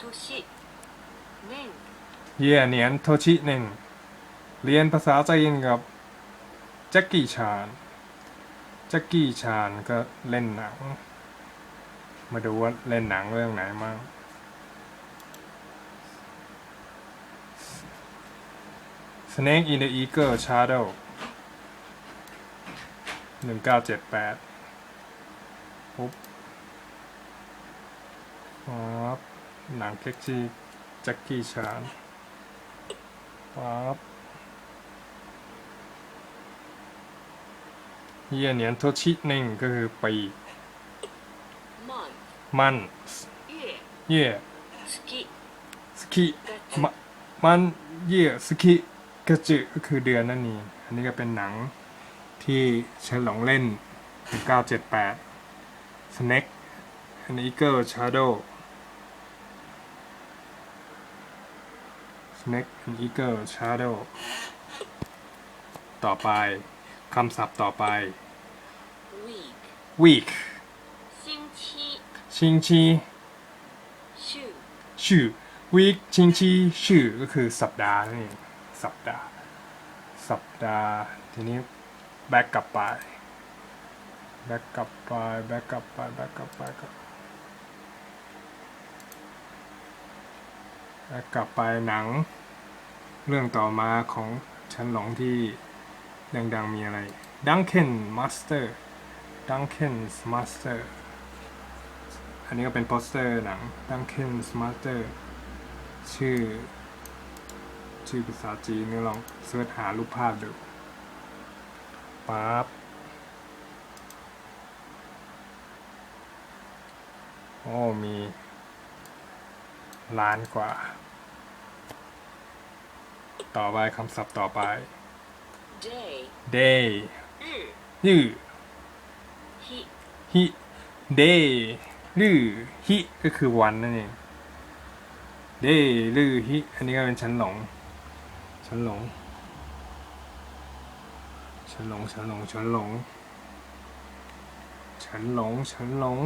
年年เย่เหนียนโทชิหนึ่งเรียนภาษาจีนกับแจ็คกี้ชานแจ็คกี้ชานก็เล่นหนัง มาดูว่าเล่นหนังเรื่องไหนมั่ง Snake in the Eagle Shadow หนึ่งเก้าเจ็ดแปดปุ๊บปั๊บ หนังเก็กซี่แจ็คกี้ชานปั๊บเยี่ยเหนียนโทชิหนึ่งก็คือปี month มัน year เย่月สกิมะมันเย่สกิกระจือก็คือเดือนนั่นเองอันนี้ก็เป็นหนังที่เฉลองเล่น 1978 Snake and Eagle Shadow Snake and Eagle Shadow ต่อไปคำศัพท์ต่อไป week week 星期ชิงชี 周 ชื่อ week ชิงชีชื่อก็คือสัปดาห์นั่นเองสัปดาห์ สัปดาห์ ทีนี้แบ็กกลับไป แบ็กกลับไป แบ็กกลับไป แบ็กกลับไปก็ แบ็กลับไปหนังเรื่องต่อมาของฉันหลงที่ดังๆมีอะไร Duncan Master Duncan Master อันนี้ก็เป็นโปสเตอร์หนัง Duncan Master ชื่อ ชื่อภาษาจีนนี่ลองเสิร์ชหารูปภาพดูปั๊บโอ้มี ล้านกว่า ต่อไปคำศัพท์ต่อไป day day 日ยือ日ฮิ day ลือฮิก็คือวันนั่นเอง day ลือฮิอันนี้ก็เป็นชั้นหลง ชั้นหลง ชั้นหลงชั้นหลงชั้นหลงชั้นหลงชั้นหลง